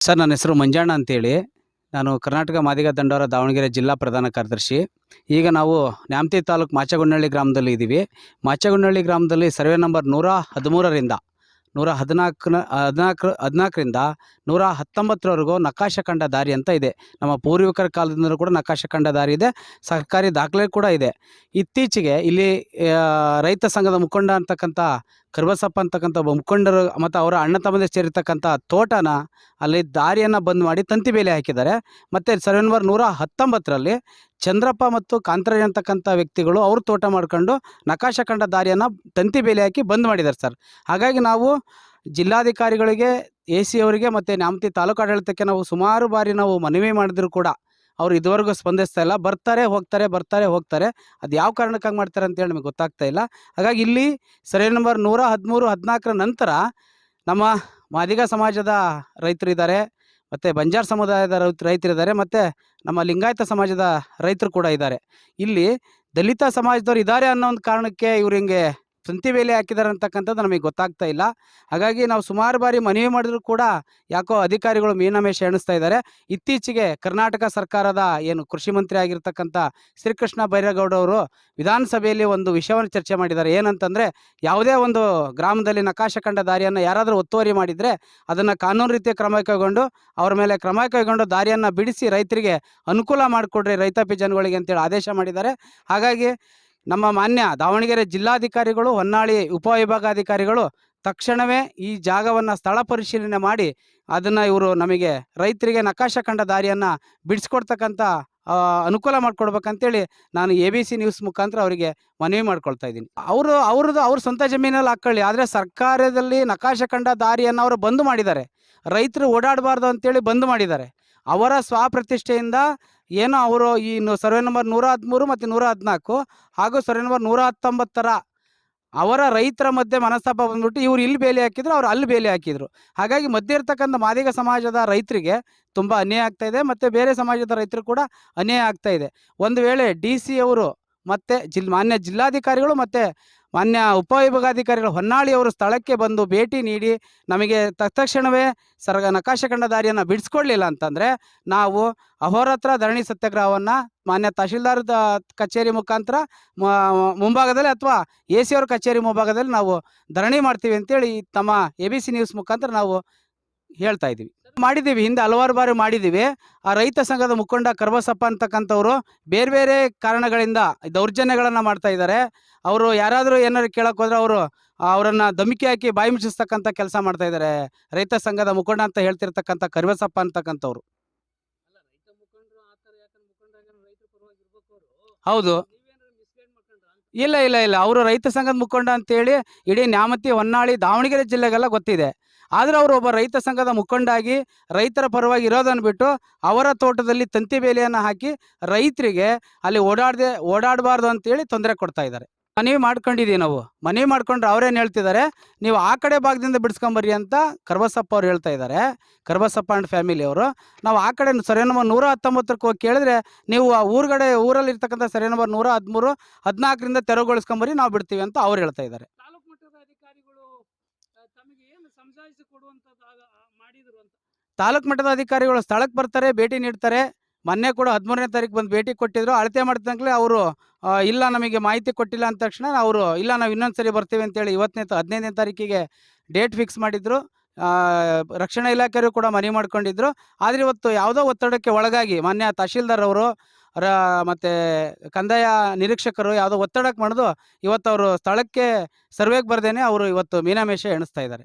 Sir, ನನ್ನ ಹೆಸರು ಮಂಜಣ್ಣ ಅಂತೇಳಿ. ನಾನು ಕರ್ನಾಟಕ ಮಾದಿಗ ದಂಡೋರ ದಾವಣಗೆರೆ ಜಿಲ್ಲಾ ಪ್ರಧಾನ ಕಾರ್ಯದರ್ಶಿ. ಈಗ ನಾವು ನ್ಯಾಮತಿ ತಾಲೂಕು ಮಾಚಗೊಂಡಳ್ಳಿ ಗ್ರಾಮದಲ್ಲಿ ಇದ್ದೀವಿ ಮಾಚಗೊಂಡಳ್ಳಿ ಗ್ರಾಮದಲ್ಲಿ ಸರ್ವೆ ನಂಬರ್ ನೂರ ಹದಿಮೂರರಿಂದ, ನೂರ ಹದಿನಾಲ್ಕನ, ಹದಿನಾಲ್ಕು, ಹದಿನಾಲ್ಕರಿಂದ ನೂರ ಹತ್ತೊಂಬತ್ತರವರೆಗೂ ನಕಾಶ ಕಂಡ ದಾರಿ ಅಂತ ಇದೆ. ನಮ್ಮ ಪೂರ್ವಿಕರ ಕಾಲದಿಂದಲೂ ಕೂಡ ನಕಾಶ ಕಂಡ ದಾರಿ ಇದೆ. ಸರ್ಕಾರಿ ದಾಖಲೆ ಕೂಡ ಇದೆ. ಇತ್ತೀಚೆಗೆ ಇಲ್ಲಿ ರೈತ ಸಂಘದ ಮುಖಂಡ ಅಂತಕ್ಕಂಥ ಕರ್ಬಸಪ್ಪ ಅಂತಕ್ಕಂಥ ಒಬ್ಬ ಮುಖಂಡರು ಮತ್ತು ಅವರ ಅಣ್ಣ ತಮ್ಮದೇ ಸೇರಿರ್ತಕ್ಕಂಥ ತೋಟನ ಅಲ್ಲಿ ದಾರಿಯನ್ನು ಬಂದ್ ಮಾಡಿ ತಂತಿ ಬೇಲಿ ಹಾಕಿದ್ದಾರೆ. ಮತ್ತು ಸರ್ವೆ ನೂರ ಹತ್ತೊಂಬತ್ತರಲ್ಲಿ ಚಂದ್ರಪ್ಪ ಮತ್ತು ಕಾಂತರಾಜ್ ಅಂತಕ್ಕಂಥ ವ್ಯಕ್ತಿಗಳು ಅವರು ತೋಟ ಮಾಡ್ಕೊಂಡು ನಕಾಶ ಕಂಡ ದಾರಿಯನ್ನು ತಂತಿ ಬೇಲಿ ಹಾಕಿ ಬಂದ್ ಮಾಡಿದ್ದಾರೆ ಸರ್. ಹಾಗಾಗಿ ನಾವು ಜಿಲ್ಲಾಧಿಕಾರಿಗಳಿಗೆ, ಎ ಸಿ ಅವರಿಗೆ ಮತ್ತು ನ್ಯಾಮತಿ ತಾಲೂಕು ಆಡಳಿತಕ್ಕೆ ನಾವು ಸುಮಾರು ಬಾರಿ ನಾವು ಮನವಿ ಮಾಡಿದ್ರು ಕೂಡ ಅವ್ರು ಇದುವರೆಗೂ ಸ್ಪಂದಿಸ್ತಾ ಇಲ್ಲ. ಬರ್ತಾರೆ, ಹೋಗ್ತಾರೆ ಬರ್ತಾರೆ, ಹೋಗ್ತಾರೆ. ಅದು ಯಾವ ಕಾರಣಕ್ಕಾಗಿ ಮಾಡ್ತಾರೆ ಅಂತೇಳಿ ನಮಗೆ ಗೊತ್ತಾಗ್ತಾ ಇಲ್ಲ. ಹಾಗಾಗಿ ಇಲ್ಲಿ ಸರ್ವೆ ನಂಬರ್ ನೂರ ಹದಿಮೂರು, ಹದಿನಾಲ್ಕರ ನಂತರ ನಮ್ಮ ಮಾದಿಗ ಸಮಾಜದ ರೈತರು ಇದ್ದಾರೆ, ಮತ್ತು ಬಂಜಾರ್ ಸಮುದಾಯದ ರೈತ ಇದ್ದಾರೆ, ಮತ್ತು ನಮ್ಮ ಲಿಂಗಾಯತ ಸಮಾಜದ ರೈತರು ಕೂಡ ಇದ್ದಾರೆ. ಇಲ್ಲಿ ದಲಿತ ಸಮಾಜದವ್ರು ಇದ್ದಾರೆ ಅನ್ನೋ ಒಂದು ಕಾರಣಕ್ಕೆ ಇವ್ರು ಹಿಂಗೆ ತಂತಿ ಬೇಲಿ ಹಾಕಿದ್ದಾರೆ ಅಂತಕ್ಕಂಥದ್ದು ನಮಗೆ ಗೊತ್ತಾಗ್ತಾ ಇಲ್ಲ. ಹಾಗಾಗಿ ನಾವು ಸುಮಾರು ಬಾರಿ ಮನವಿ ಮಾಡಿದ್ರು ಕೂಡ ಯಾಕೋ ಅಧಿಕಾರಿಗಳು ಮೀನಮೇಷ ಎಣಿಸ್ತಾ ಇದ್ದಾರೆ. ಇತ್ತೀಚೆಗೆ ಕರ್ನಾಟಕ ಸರ್ಕಾರದ ಏನು ಕೃಷಿ ಮಂತ್ರಿ ಆಗಿರ್ತಕ್ಕಂಥ ಶ್ರೀಕೃಷ್ಣ ಬೈರೇಗೌಡ ಅವರು ವಿಧಾನಸಭೆಯಲ್ಲಿ ಒಂದು ವಿಷಯವನ್ನು ಚರ್ಚೆ ಮಾಡಿದ್ದಾರೆ. ಏನಂತಂದರೆ ಯಾವುದೇ ಒಂದು ಗ್ರಾಮದಲ್ಲಿ ನಕಾಶ ಕಂಡ ದಾರಿಯನ್ನು ಯಾರಾದರೂ ಒತ್ತುವರಿ ಮಾಡಿದರೆ ಅದನ್ನು ಕಾನೂನು ರೀತಿಯ ಕ್ರಮ ಕೈಗೊಂಡು ಅವರ ಮೇಲೆ ಕ್ರಮ ಕೈಗೊಂಡು ದಾರಿಯನ್ನು ಬಿಡಿಸಿ ರೈತರಿಗೆ ಅನುಕೂಲ ಮಾಡಿಕೊಡ್ರಿ ರೈತಾಪಿ ಜನಗಳಿಗೆ ಅಂತೇಳಿ ಆದೇಶ ಮಾಡಿದ್ದಾರೆ. ಹಾಗಾಗಿ ನಮ್ಮ ಮಾನ್ಯ ದಾವಣಗೆರೆ ಜಿಲ್ಲಾಧಿಕಾರಿಗಳು, ಹೊನ್ನಾಳಿ ಉಪವಿಭಾಗಾಧಿಕಾರಿಗಳು ತಕ್ಷಣವೇ ಈ ಜಾಗವನ್ನು ಸ್ಥಳ ಪರಿಶೀಲನೆ ಮಾಡಿ ಅದನ್ನು ಇವರು ನಮಗೆ ರೈತರಿಗೆ ನಕಾಶ ಕಂಡ ದಾರಿಯನ್ನು ಬಿಡಿಸ್ಕೊಡ್ತಕ್ಕಂಥ ಅನುಕೂಲ ಮಾಡಿಕೊಡ್ಬೇಕಂತೇಳಿ ನಾನು ಎ ಬಿ ಸಿ ನ್ಯೂಸ್ ಮುಖಾಂತರ ಅವರಿಗೆ ಮನವಿ ಮಾಡ್ಕೊಳ್ತಾ ಇದ್ದೀನಿ. ಅವರು, ಅವ್ರದ್ದು, ಅವ್ರ ಸ್ವಂತ ಜಮೀನಲ್ಲಿ ಹಾಕ್ಕೊಳ್ಳಿ ಆದರೆ ಸರ್ಕಾರದಲ್ಲಿ ನಕಾಶ ಕಂಡ ದಾರಿಯನ್ನು ಅವರು ಬಂದ್ ಮಾಡಿದ್ದಾರೆ. ರೈತರು ಓಡಾಡಬಾರ್ದು ಅಂತೇಳಿ ಬಂದ್ ಮಾಡಿದ್ದಾರೆ. ಅವರ ಸ್ವಪ್ರತಿಷ್ಠೆಯಿಂದ ಏನು ಅವರು ಈ ಸರ್ವೆ ನಂಬರ್ ನೂರ ಹದಿಮೂರು ಮತ್ತು ನೂರ ಹದಿನಾಲ್ಕು ಹಾಗೂ ಸರ್ವೆ ನಂಬರ್ ನೂರ ಹತ್ತೊಂಬತ್ತರ ಅವರ ರೈತರ ಮಧ್ಯೆ ಮನಸ್ತಾಪ ಬಂದ್ಬಿಟ್ಟು ಇವ್ರು ಇಲ್ಲಿ ಬೇಲಿ ಹಾಕಿದ್ರು, ಅವ್ರು ಅಲ್ಲಿ ಬೇಲಿ ಹಾಕಿದ್ರು. ಹಾಗಾಗಿ ಮಧ್ಯೆ ಇರ್ತಕ್ಕಂಥ ಮಾದಿಗ ಸಮಾಜದ ರೈತರಿಗೆ ತುಂಬ ಅನ್ಯಾಯ ಆಗ್ತಾ ಇದೆ ಮತ್ತು ಬೇರೆ ಸಮಾಜದ ರೈತರು ಕೂಡ ಅನ್ಯಾಯ ಆಗ್ತಾ ಇದೆ. ಒಂದು ವೇಳೆ ಡಿ ಸಿ ಅವರು ಮತ್ತು ಜಿಲ್ ಮಾನ್ಯ ಜಿಲ್ಲಾಧಿಕಾರಿಗಳು ಮತ್ತು ಮಾನ್ಯ ಉಪವಿಭಾಗಾಧಿಕಾರಿಗಳು ಹೊನ್ನಾಳಿ ಅವರು ಸ್ಥಳಕ್ಕೆ ಬಂದು ಭೇಟಿ ನೀಡಿ ನಮಗೆ ತತ್ಕ್ಷಣವೇ ಸರ್ಗ ನಕಾಶ ಕಂಡ ದಾರಿಯನ್ನು ಬಿಡಿಸ್ಕೊಡ್ಲಿಲ್ಲ ಅಂತಂದರೆ ನಾವು ಅಹೋರಾತ್ರ ಧರಣಿ ಸತ್ಯಾಗ್ರಹವನ್ನು ಮಾನ್ಯ ತಹಶೀಲ್ದಾರ್ ಕಚೇರಿ ಮುಖಾಂತರ ಮುಂಭಾಗದಲ್ಲಿ ಅಥವಾ ಎ ಸಿ ಅವ್ರ ಕಚೇರಿ ಮುಂಭಾಗದಲ್ಲಿ ನಾವು ಧರಣಿ ಮಾಡ್ತೀವಿ ಅಂತೇಳಿ ತಮ್ಮ ಎ ಬಿ ಸಿ ನ್ಯೂಸ್ ಮುಖಾಂತರ ನಾವು ಹೇಳ್ತಾ ಇದ್ದೀವಿ. ಮಾಡಿದ್ದೀವಿ, ಹಿಂದೆ ಹಲವಾರು ಬಾರಿ ಮಾಡಿದ್ದೀವಿ. ಆ ರೈತ ಸಂಘದ ಮುಖಂಡ ಕರ್ಬಸಪ್ಪ ಅಂತಕ್ಕಂಥವ್ರು ಬೇರೆ ಬೇರೆ ಕಾರಣಗಳಿಂದ ದೌರ್ಜನ್ಯಗಳನ್ನು ಮಾಡ್ತಾ ಇದ್ದಾರೆ. ಅವರು ಯಾರಾದರೂ ಏನಾದ್ರು ಕೇಳಕ್ಕೆ ಹೋದ್ರೆ ಅವರು ಅವರನ್ನು ಧಮಿಕಿ ಹಾಕಿ ಬಾಯಿ ಮುಚ್ಚಿಸ್ತಕ್ಕಂಥ ಕೆಲಸ ಮಾಡ್ತಾ ಇದ್ದಾರೆ. ರೈತ ಸಂಘದ ಮುಖಂಡ ಅಂತ ಹೇಳ್ತಿರ್ತಕ್ಕಂಥ ಕರ್ಬಸಪ್ಪ ಅಂತಕ್ಕಂಥವ್ರು. ಹೌದು. ಇಲ್ಲ ಇಲ್ಲ ಇಲ್ಲ. ಅವರು ರೈತ ಸಂಘದ ಮುಖಂಡ ಅಂತೇಳಿ ಇಡೀ ನ್ಯಾಮತಿ, ಹೊನ್ನಾಳಿ, ದಾವಣಗೆರೆ ಜಿಲ್ಲೆಗೆಲ್ಲ ಗೊತ್ತಿದೆ. ಆದರೆ ಅವರು ಒಬ್ಬ ರೈತ ಸಂಘದ ಮುಖಂಡಾಗಿ ರೈತರ ಪರವಾಗಿ ಇರೋದನ್ನು ಬಿಟ್ಟು ಅವರ ತೋಟದಲ್ಲಿ ತಂತಿ ಬೇಲಿಯನ್ನು ಹಾಕಿ ರೈತರಿಗೆ ಅಲ್ಲಿ ಓಡಾಡದೆ ಓಡಾಡಬಾರ್ದು ಅಂತೇಳಿ ತೊಂದರೆ ಕೊಡ್ತಾ ಇದ್ದಾರೆ. ಮನವಿ ಮಾಡ್ಕೊಂಡಿದ್ದೀವಿ ನಾವು. ಮನವಿ ಮಾಡ್ಕೊಂಡ್ರೆ ಅವರೇನು ಹೇಳ್ತಿದ್ದಾರೆ? ನೀವು ಆ ಕಡೆ ಭಾಗದಿಂದ ಬಿಡಿಸ್ಕೊಂಬರ್ರಿ ಅಂತ ಕರ್ಬಸಪ್ಪ ಅವ್ರು ಹೇಳ್ತಾ ಇದ್ದಾರೆ. ಕರ್ಬಸಪ್ಪ ಅಂಡ್ ಫ್ಯಾಮಿಲಿ ಅವರು. ನಾವು ಆ ಕಡೆ ಸರಿ ನಂಬರ್ ನೂರ ಹತ್ತೊಂಬತ್ತಕ್ಕೆ ಹೋಗಿ ಕೇಳಿದ್ರೆ ನೀವು ಆ ಊರುಗಡೆ ಊರಲ್ಲಿ ಇರ್ತಕ್ಕಂಥ ಸರಿ ನಂಬರ್ ನೂರ ಹದಿಮೂರು, ಹದಿನಾಲ್ಕರಿಂದ ತೆರವುಗೊಳಿಸ್ಕೊಂಬರಿ ನಾವು ಬಿಡ್ತೀವಿ ಅಂತ ಅವ್ರು ಹೇಳ್ತಾ ಇದ್ದಾರೆ ತಾಲೂಕು ಮಟ್ಟದ ಅಧಿಕಾರಿಗಳು ತಮಗೆ ಏನು ಸಮಜಾಯಿಸಿ ಕೊಡುವಂಥದ್ದು ಮಾಡಿದ್ರು ಅಂತ ತಾಲೂಕು ಮಟ್ಟದ ಅಧಿಕಾರಿಗಳು ಸ್ಥಳಕ್ಕೆ ಬರ್ತಾರೆ, ಭೇಟಿ ನೀಡ್ತಾರೆ. ಮೊನ್ನೆ ಕೂಡ ಹದಿಮೂರನೇ ತಾರೀಕು ಬಂದು ಭೇಟಿ ಕೊಟ್ಟಿದ್ರು. ಅಳತೆ ಮಾಡಿದಂಗ್ಲೇ ಅವರು ಇಲ್ಲ ನಮಗೆ ಮಾಹಿತಿ ಕೊಟ್ಟಿಲ್ಲ ಅಂದ ತಕ್ಷಣ ಅವರು, ಇಲ್ಲ ನಾವು ಇನ್ನೊಂದ್ಸರಿ ಬರ್ತೀವಿ ಅಂತೇಳಿ ಇವತ್ತನೇ ಹದಿನೈದನೇ ತಾರೀಕಿಗೆ ಡೇಟ್ ಫಿಕ್ಸ್ ಮಾಡಿದ್ರು. ರಕ್ಷಣಾ ಇಲಾಖೆಯವರು ಕೂಡ ಮನವಿ ಮಾಡ್ಕೊಂಡಿದ್ರು. ಆದರೆ ಇವತ್ತು ಯಾವುದೋ ಒತ್ತಡಕ್ಕೆ ಒಳಗಾಗಿ ಮಾನ್ಯ ತಹಶೀಲ್ದಾರ್ ಅವರು, ರ, ಮತ್ತು ಕಂದಾಯ ನಿರೀಕ್ಷಕರು ಯಾವುದೋ ಒತ್ತಡಕ್ಕೆ ಮಾಡಿದು ಇವತ್ತು ಅವರು ಸ್ಥಳಕ್ಕೆ ಸರ್ವೆಗೆ ಬರ್ದೇನೆ ಅವರು ಇವತ್ತು ಮೀನಾಮೇಷ ಎಣಿಸ್ತಾ ಇದ್ದಾರೆ.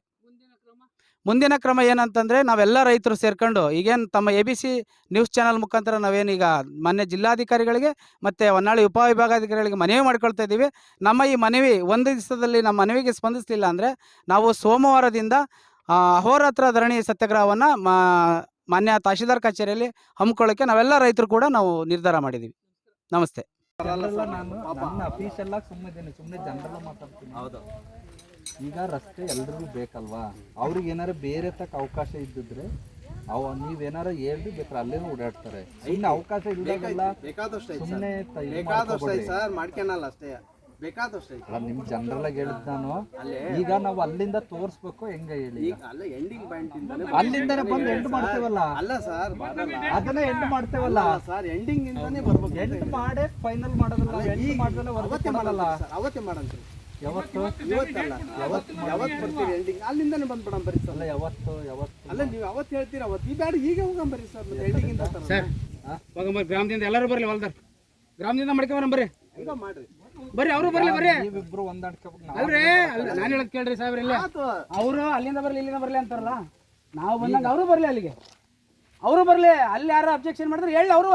ಮುಂದಿನ ಕ್ರಮ ಏನಂತಂದರೆ ನಾವೆಲ್ಲ ರೈತರು ಸೇರ್ಕೊಂಡು ಈಗೇನು ತಮ್ಮ A B C news channel ಮುಖಾಂತರ ನಾವೇನೀಗ ಮಾನ್ಯ ಜಿಲ್ಲಾಧಿಕಾರಿಗಳಿಗೆ ಮತ್ತು ಹೊನ್ನಾಳಿ ಉಪವಿಭಾಗಾಧಿಕಾರಿಗಳಿಗೆ ಮನವಿ ಮಾಡ್ಕೊಳ್ತಾ ಇದ್ದೀವಿ. ನಮ್ಮ ಈ ಮನವಿ ಒಂದು ದಿವಸದಲ್ಲಿ ನಮ್ಮ ಮನವಿಗೆ ಸ್ಪಂದಿಸಲಿಲ್ಲ ಅಂದರೆ ನಾವು ಸೋಮವಾರದಿಂದ ಅಹೋರಾತ್ರ ಧರಣಿ ಸತ್ಯಾಗ್ರಹವನ್ನು ಮಾನ್ಯ ತಹಶೀಲ್ದಾರ್ ಕಚೇರಿಯಲ್ಲಿ ಹಮ್ಮಿಕೊಳ್ಳೋಕ್ಕೆ ನಾವೆಲ್ಲ ರೈತರು ಕೂಡ ನಾವು ನಿರ್ಧಾರ ಮಾಡಿದ್ದೀವಿ. ನಮಸ್ತೆ. ಈಗ ರಸ್ತೆ ಎಲ್ರಿಗೂ ಬೇಕಲ್ವಾ? ಅವ್ರಿಗೆ ಏನಾರ ಬೇರೆ ತಕ್ಕ ಅವಕಾಶ ಇದ್ದಿದ್ರೆ ಅವ ನೀವೇನಾರ ಹೇಳ್ರಿ ಬೇಕಾದ್ರೆ ಅಲ್ಲೇ ಓಡಾಡ್ತಾರೆ. ಇನ್ನು ಅವಕಾಶ ಇಲ್ದಾಗೆಲ್ಲ ಬೇಕಾದಷ್ಟು ಐತೆ ಸುಮ್ಮನೆ ಬೇಕಾದಷ್ಟು ಐತೆ ಸರ್ ಮಾಡ್ಕೊಳಲ್ಲ ಅಷ್ಟೇ. ಬೇಕಾದಷ್ಟು ಐತೆ. ಅಲ್ಲ ನಿಮ್ ಜನರಲ್ ಆಗಿ ಹೇಳಿದ್ ನಾನು ಈಗ ನಾವು ಅಲ್ಲಿಂದ ತೋರ್ಸ್ಬೇಕು ಹೆಂಗ ಹೇಳಿ ಈಗ? ಅಲ್ಲ ಎಂಡಿಂಗ್ ಪಾಯಿಂಟ್ ಇಂದಾನೆ ಅಲ್ಲಿಂದನೇ ಬಂದು ಎಂಡ್ ಮಾಡ್ತೇವಲ್ಲ? ಅಲ್ಲ ಸರ್ ಬರಲ್ಲ. ಅದನ್ನ ಎಂಡ್ ಮಾಡ್ತೇವಲ್ಲ? ಸರ್ ಎಂಡಿಂಗ್ ಇಂದಾನೆ ಬರ್ಬೇಕು ಎಂಡ್ ಮಾಡೇ ಫೈನಲ್ ಮಾಡೋದಲ್ಲ ಎಂಡ್ ಮಾಡ್ದಲ್ಲ ಅವತ್ತೇ ಮಾಡಲ್ಲ ಅವತ್ತೇ ಮಾಡಂತ ಯಾವತ್ತು? ಇವತ್ತಲ್ಲ. ಯಾವತ್ತು ಯಾವತ್ತು ಬರ್ತೀರಿ ಎಂಡಿಂಗ್ ಅಲ್ಲಿಂದನೇ ಬಂದ್ಬಿಡೋಣ ಬರೀ ಸರ್. ಅಲ್ಲ ಯಾವತ್ತು ಯಾವತ್ತು? ಅಲ್ಲ ನೀವು ಅವತ್ತು ಹೇಳ್ತೀರ ಅವತ್ತು? ಈ ಬ್ಯಾಡ ಈಗ ಹೋಗಂ ಬರ್ರಿ ಸರ್ ಮತ್ತೆ ಎಂಡಿಂಗ್ ಇಂದ ಸರ್ ಹೋಗಂಬರ್ರಿ ಗ್ರಾಮದಿಂದ ಎಲ್ಲರೂ ಬರ್ಲಿ ಹೊಲ್ದಾರ ಗ್ರಾಮದಿಂದ ಮಾಡ್ಕೊಂಬರ ಬರ್ರಿ ಈಗ ಮಾಡ್ರಿ. ಬರ್ರಿ ಅವರು ಬರ್ಲಿ ಬರ್ರಿ ನೀವಿಬ್ರು ಹೊಂದಾಡ್ಕೋಬೇಕು ನಾವು ಅಲ್ರಿ ಅಲ್ಲ ನಾನು ಹೇಳಕ್ ಕೇಳ್ರಿ ಸಾಹೇಬ್ರ ಇಲ್ಲ. ಅವರು ಅಲ್ಲಿಂದ ಬರ್ಲಿ ಇಲ್ಲಿಂದ ಬರ್ಲಿ ಅಂತಾರಲ್ಲ? ನಾವು ಬಂದಾಗ ಅವರು ಬರ್ಲಿ ಅಲ್ಲಿಗೆ. ಅವರು ಬರ್ಲಿ ಅಲ್ಲಿ ಯಾರು ಅಬ್ಜೆಕ್ಷನ್ ಮಾಡಿದ್ರೆ ಹೇಳಿ ಅವರು.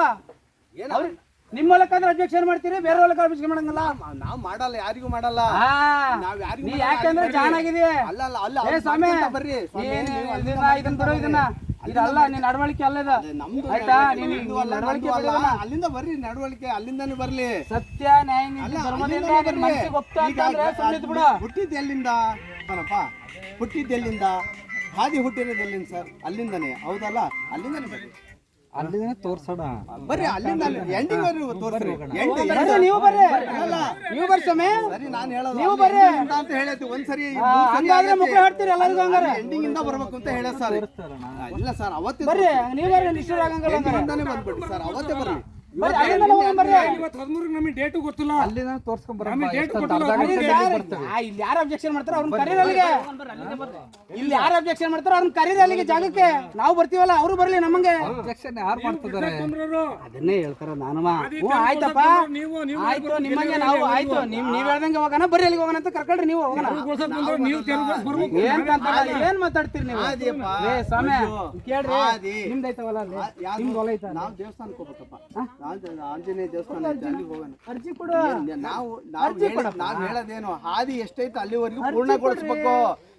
ಏನ್ ಅವ್ರು ನಿಮ್ಮ ಮೂಲಕ ಅಂದ್ರೆ ಅಬ್ಜೆಕ್ಷನ್ ಮಾಡ್ತೀರಿ? ಬೇರೆ ಮೂಲಕ ಅಬ್ಜೆಕ್ಷನ್ ಮಾಡಂಗಲ್ಲ? ನಾವ್ ಮಾಡಲ್ಲ ಯಾರಿಗೂ ಮಾಡಲ್ಲ. ನಾವ್ ಯಾರಿಗೂ ನೀ ಯಾಕಂದ್ರೆ ಬರ್ರಿ. ಆಗಿದೆಯಾ ಅಲ್ಲ ಅಲ್ಲ ಅಲ್ಲ ಏ ಸ್ವಾಮಿ. ಬರ್ರಿ. ನೀನ್ ಇದನ್ನ ಇದನ್ನ ಬಿಡು ಇದನ್ನ. ಇದಲ್ಲ ನಿನ್ನ ನಡವಳಿಕೆ ಅಲ್ಲ ಇದು. ಆಯ್ತಾ? ನಡವಳಿಕೆ ನೀನು. ಅಲ್ಲಿಂದ ಬರ್ರಿ ನಡವಳಿಕೆ ಅಲ್ಲಿಂದಾನೆ ಬರ್ಲಿ. ಸತ್ಯ ನ್ಯಾಯ ಧರ್ಮದಿಂದ. ಮನಸ್ಸಿಗೆ ಒಪ್ತು ಅಂತಂದ್ರೆ ಸುಮ್ಮನೆ ಬಿಡು ಹುಟ್ಟಿದ್ದು ಎಲ್ಲಿಂದ ಬರಪ್ಪ. ಹುಟ್ಟಿದ್ದು ಎಲ್ಲಿಂದ ಹಾದಿ ಹುಟ್ಟಿರೋದು ಎಲ್ಲಿಂದ ಸರ್? ಅಲ್ಲಿಂದಾನೆ. ಹೌದಲ್ಲ? ಅಲ್ಲಿಂದಾನೆ ಬರ್ರಿ. ಅಲ್ಲಿಂದನೇ ತೋರ್ಸೋಣ. ಬರ್ರಿ ಅಲ್ಲಿಂದ ಎಂಡಿಂಗ್ ತೋರಿಸ್ರಿ. ಎಂಡ್ ಬರ್ರಿ ನೀವು ಬರ್ರಿ. ನೀವು ಬರ್ರಿ ಸಮಯ ಸರಿ ನಾನು ಹೇಳೋದು ನೀವು ಬರ್ರಿ. ಎಂಡಿಂದ ಅಂತ ಹೇಳೈತಿ ಒಂದ್ಸರಿ ಹಂಗಾದ್ರೆ ಮುಖ ಹಾಡ್ತೀರಿ ಎಲ್ಲರಿಗೂ ಹಂಗಾರೆ. ಎಂಡಿಂಗ್ ಇಂದ ಬರ್ಬೇಕು ಅಂತ ಹೇಳ ಸರ್. ಇಲ್ಲ ಸರ್ ಅವತ್ತೇ ಬರ್ರಿ ನೀವು ಬರ್ರಿ ನಿಶ್ಚಯ ಆಗಂಗಿಲ್ಲ ಹಂಗಾರೆ ಬಂದ್ಬಿಡ್ರಿ ಬಂದ್ಬಿಡಿ ಸರ್ ಅವತ್ತೇ ಬರ್ರಿ. ತೋರ್ಸ್ಕೊಂಡ್ ಇಲ್ಲಿ ಯಾರು ಅಬ್ಜೆಕ್ಷನ್ ಮಾಡ್ತಾರೋ ಅವ್ರನ್ನ ಕರೀರಿ ಅಲ್ಲಿಗೆ. ಇಲ್ಲಿ ಯಾರು ಅಬ್ಜೆಕ್ಷನ್ ಮಾಡ್ತಾರೋ ಅವ್ರನ್ನ ಕರೀರಿ ಅಲ್ಲಿಗೆ ಜಾಗಕ್ಕೆ. ನಾವು ಬರ್ತೀವಲ್ಲ ಅವರು ಬರ್ಲಿ ನಮಗೆ. ಅಬ್ಜೆಕ್ಷನ್ ಯಾರು ಮಾಡ್ತಿದ್ದಾರೆ? ಅದನ್ನೇ ಹೇಳ್ತಾರ ನಾನು ಹ್ಞೂ ಆಯ್ತಪ್ಪ. ಆಯ್ತು ನಿಮ್ಮಂಗೆ ನಾವು ಆಯ್ತು. ನಿಮ್ ನೀವ್ ಹೇಳ್ದಂಗೆ ಹೋಗೋಣ. ಬರ್ರಿ ಅಲ್ಲಿಗೆ ಹೋಗೋಣ ಅಂತ ಕರ್ಕೊಳ್ರಿ ನೀವು ಹೋಗೋಣ. ಏನ್ ಮಾತಾಡ್ತೀರಿ ನೀವು? ಸ್ವಾಮಿ ಕೇಳ್ರಿ. ನಿಮ್ದೈತವಲ್ಲ ಅಲ್ಲಿ? ನಿಮ್ದು ಹೊಲ ಐತ ನಾವು ದೇವಸ್ಥಾನಕ್ಕೆ ಹೋಗ್ಬೇಕಪ್ಪ. ಆಂಜನೇಯ ದೇವಸ್ಥಾನ ಐತೆ ಅಲ್ಲಿಗೆ ಹೋಗೋಣ. ಅರ್ಜಿ ಕೊಡು. ನಾವು ಹೇಳೋದೇನು? ಹಾದಿ ಎಷ್ಟೈತೆ ಅಲ್ಲಿವರೆಗೂ ಪೂರ್ಣಗೊಳಿಸ್ಬೇಕು.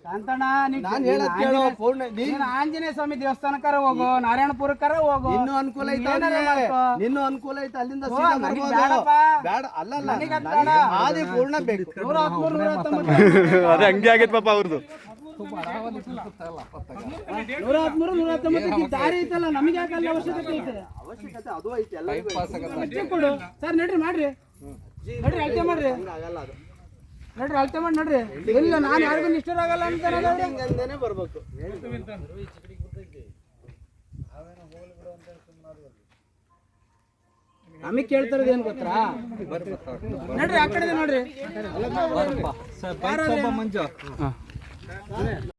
ಕಾಂತಣ್ಣ ನಾನ್ ಹೇಳೋದ್ ಕೇಳು ಪೂರ್ಣ ನೀನ್ ನೀನ್ ಆಂಜನೇಯ ಸ್ವಾಮಿ ದೇವಸ್ಥಾನಕ್ಕಾರ ಹೋಗು ನಾರಾಯಣಪುರಕ್ಕಾರ ಹೋಗು. ಇನ್ನೂ ಅನುಕೂಲ ಇನ್ನು ಏನಾರ ಅವ್ರಿಗೆ. ಮಾಡ್ಕೋ. ನಿನ್ನೂ ಅನುಕೂಲ ಐತೆ ಅಲ್ಲಿಂದ ಓ, ಸೀದಾ ನನಗ್ ಬರ್ಬೋದು. ಬೇಡಪ್ಪ. ಬೇಡ ಅಲ್ಲ ಅಲ್ಲ ನನಗ್ ಅದ್ ನನಗೆ ಹಾದಿ ಪೂರ್ಣ ಬೇಕು. ನೂರ ಹತ್ಮೂರು ನೂರ ಹತ್ತೊಂಬತ್ತು. ಅದೇ ಹಂಗೆ ಆಗೈತೆ ಪಾಪ ಅವ್ರದ್ದು ನೂರ ಹತ್ಮೂರು ನೂರ ಹತ್ತೊಂಬತ್ತು ದಾರಿ ಐತಲ್ಲ ನಮಗೆ ಯಾಕೆ ಅಲ್ಲಿ ಅವಶ್ಯಕತೆ ಐತೆ? ಅವಶ್ಯಕತೆ ಅದು ಐತೆ ಎಲ್ಲರಿಗೂ ಕೊಡು. ಸರ್ ನಡ್ರಿ ಮಾಡ್ರಿ. ನಡ್ರಿ ಅಳತೆ ಮಾಡ್ರಿ. ಆಗಲ್ಲ ಅದು ನಡ್ರಿ ಅಳತೆ ಮಾಡಿ ನಡ್ರಿ. ಇಲ್ಲ ನಾನು ಯಾರಿಗೂ ನಿಷ್ಠೂರ ಆಗಲ್ಲ ಅಂತ. ಹಿಂಗಂದೇನೆ ಬರ್ಬೇಕು. ನಮಗೆ ಕೇಳ್ತಾರದು ಏನ್ ಗೊತ್ತಾ? ನಡ್ರಿ ಆ ಕಡೆ ನೋಡ್ರಿ. ಮಂಜು.